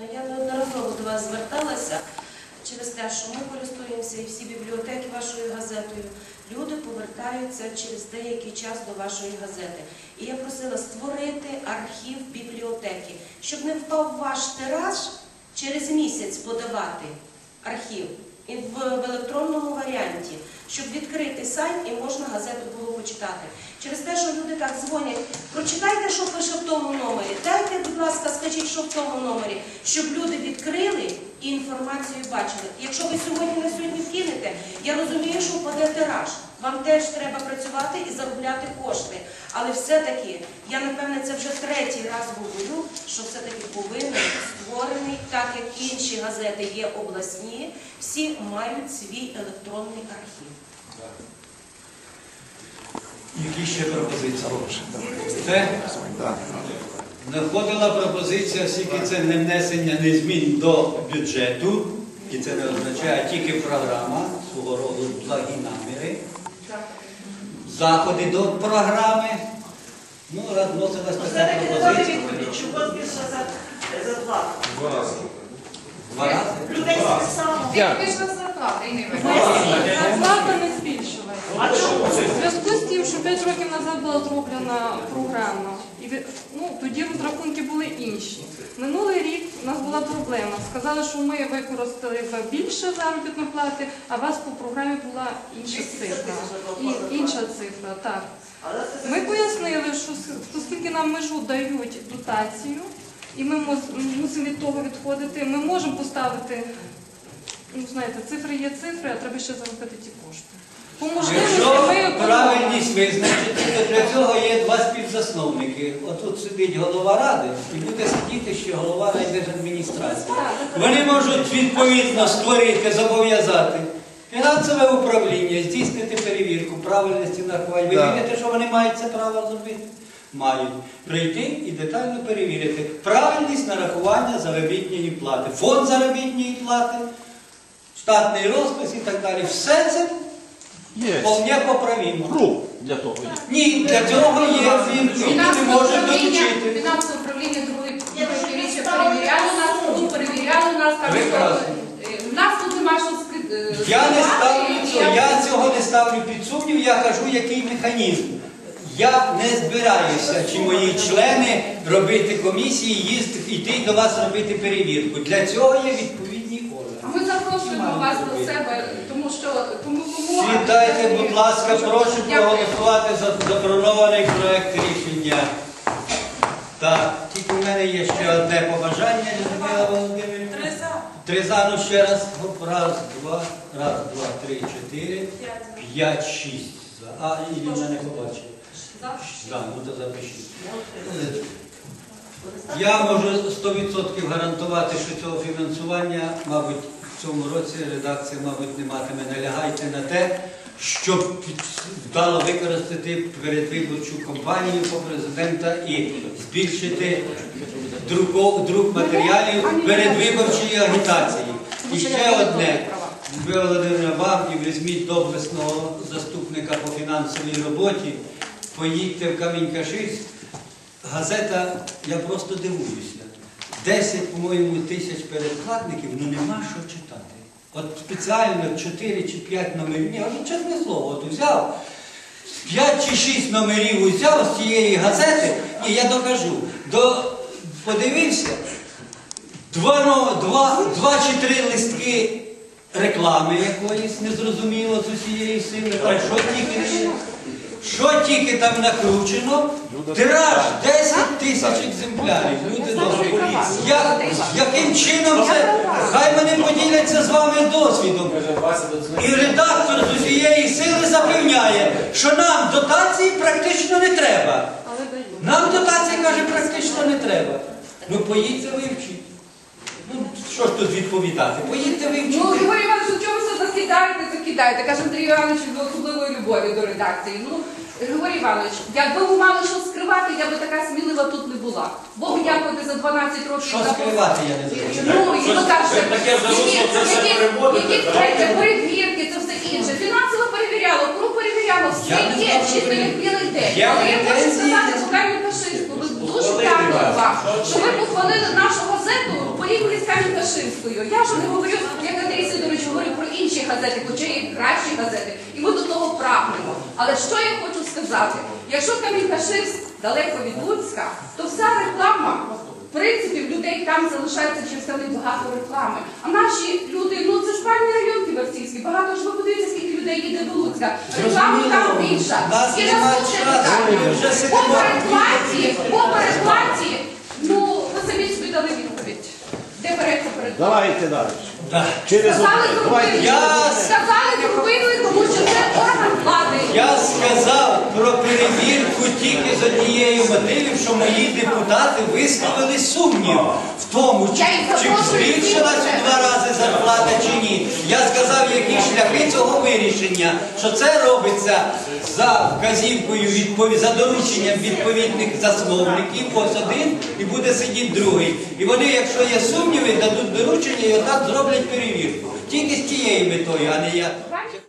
Я неодноразово до вас зверталася через те, що ми користуємося і всі бібліотеки вашою газетою. Люди повертаються через деякий час до вашої газети. І я просила створити архів бібліотеки, щоб не впав ваш тираж через місяць подавати архів і в, електронному варіанті, щоб відкрити сайт і можна газету було. Через те, що люди так дзвонять, прочитайте, що пише в тому номері. Дайте, будь ласка, скажіть, що в тому номері, щоб люди відкрили і інформацію бачили. Якщо ви сьогодні на сьогодні вкинете, я розумію, що впаде тираж. Вам теж треба працювати і заробляти кошти. Але все-таки, я напевне це вже третій раз говорю, що все-таки повинен створений, так як інші газети є обласні, всі мають свій електронний архів. Які ще пропозиції? Це надходила пропозиція, оскільки це не внесення не змін до бюджету, і це не означає тільки програма свого роду благі наміри, заходи до програми. Ну, раз вносилась така пропозиція. чого більше за, за два. Два рази. Людей списало. Збільшила зарплата і не Зарплата не збільшилася. А чому? У зв'язку з тим, що 5 років назад була зроблена програма, і ну, тоді розрахунки були інші. Минулий рік у нас була проблема. Сказали, що ми використали більше заробітної плати, а у вас по програмі була інша цифра. І, інша цифра, так. Ми пояснили, що оскільки нам межу дають дотацію, і ми мусимо від того відходити, ми можемо поставити, ну знаєте, цифри є цифри, а треба ще заробити ті кошти. По можливості Якщо ми правильність визначити, то для цього є два співзасновники. Отут сидить голова ради і буде сидіти ще голова райдержадміністрації. Вони можуть відповідно створити, зобов'язати фінансове управління, здійснити перевірку правильності нарахувань. Ви Так. вірите, що вони мають це право зробити? Мають прийти і детально перевірити правильність нарахування заробітної плати, фонд заробітної плати, штатний розпис і так далі. Все це Є. вполне поправимо. Рух для того є. Ні, для цього є він, він не може долучити. фінансове управління другої річчя перевіряли нас, тут перевіряли нас, що Прекрасно. е, в нас тут нема що скрити. е, Я не ставлю цього, я цього не ставлю під сумнів, я кажу, який механізм. Я не збираюся, чи мої члени робити комісії, їздити, йти до вас робити перевірку. Для цього є відповідні А ми запрошуємо вас до себе, що тому кому Сідайте, будь ласка, прошу Дякую. проголосувати за запропонований проект рішення. Так, тільки в мене є ще одне побажання, Людмила Володимирівна. три за. Три за, ну ще раз. Гоп, Раз, два, раз, два, три, чотири, п'ять, шість за. А, і мене не побачив. Так, ну то запишіть. Я можу 100% гарантувати, що цього фінансування, мабуть, цьому році редакція, мабуть, не матиме. Налягайте на те, щоб вдало використати передвиборчу кампанію по президента і збільшити друк матеріалів передвиборчої агітації. І ще одне. Ви, Володимир, вам і візьміть доблесного заступника по фінансовій роботі, поїдьте в Камінь-Каширськ. Газета, я просто дивуюся. 10, по-моєму, тисяч передплатників, ну нема що читати. От спеціально 4 чи 5 номерів, ні, от чесне слово, от взяв. 5 чи 6 номерів узяв з цієї газети, і я докажу. До, подивився, два, два, два чи три листки реклами якоїсь, незрозуміло з усієї сили, там що тільки. Що тільки там накручено, тираж 10 тисяч екземплярів. Люди добрі. Як, яким чином це? Хай вони поділяться з вами досвідом. І редактор з усієї сили запевняє, що нам дотації практично не треба. Але дають. Нам дотації, каже, практично не треба. Ну поїдьте вивчіть. Ну, що ж тут відповідати? Поїдьте Ну, вивчіть. Григорій Іванович, у чому все закидаєте, закидаєте? Каже Андрій Іванович з особливої любові до редакції. Ну, Григорій Іванович, якби ви мали що скривати, я би така смілива тут не була. Богу дякувати за 12 років. Що скривати, я не знаю. Ну, і ви кажете, таке зарусло, це все які- так? перевірки, це все інше. Фінансово перевіряло, кому перевіряло, все є, чисто як білий день. Але я хочу сказати, по Кам'янку Каширську, ви дуже дякую вам, що ви похвалили нашу газету порівняно фашистською. Я вже не говорю, як Андрій Сидорович говорив про інші газети, хоча є кращі газети, і ми до того прагнемо. Але що я хочу сказати? Якщо камінь-каширськ далеко від Луцька, то вся реклама. В принципі, в людей там залишається через те багато реклами. А наші люди, ну це ж пальні район Ківерцівський, багато ж ви подивіться, скільки людей їде до Луцька. Реклама там більша. Скільки І наступне питання. По перекладі, по передплаті, Давайте далі. Через Сказали одне. Давайте зробили, Я- сказали зробили, тому що це орган влади. Я сказав про перевірку тільки з однією мотивів, що мої депутати висловили сумнів в тому, чи, Я їх чи запрошую збільшилась всіх. у два рази зарплата чи ні. Я сказав, які шляхи цього вирішення, що це робиться за вказівкою відпові... за дорученням відповідних засновників, ось один і буде сидіти другий. І вони, якщо є сумніви, дадуть доручення і однак зроблять перевірку. Тільки з тією метою, а не я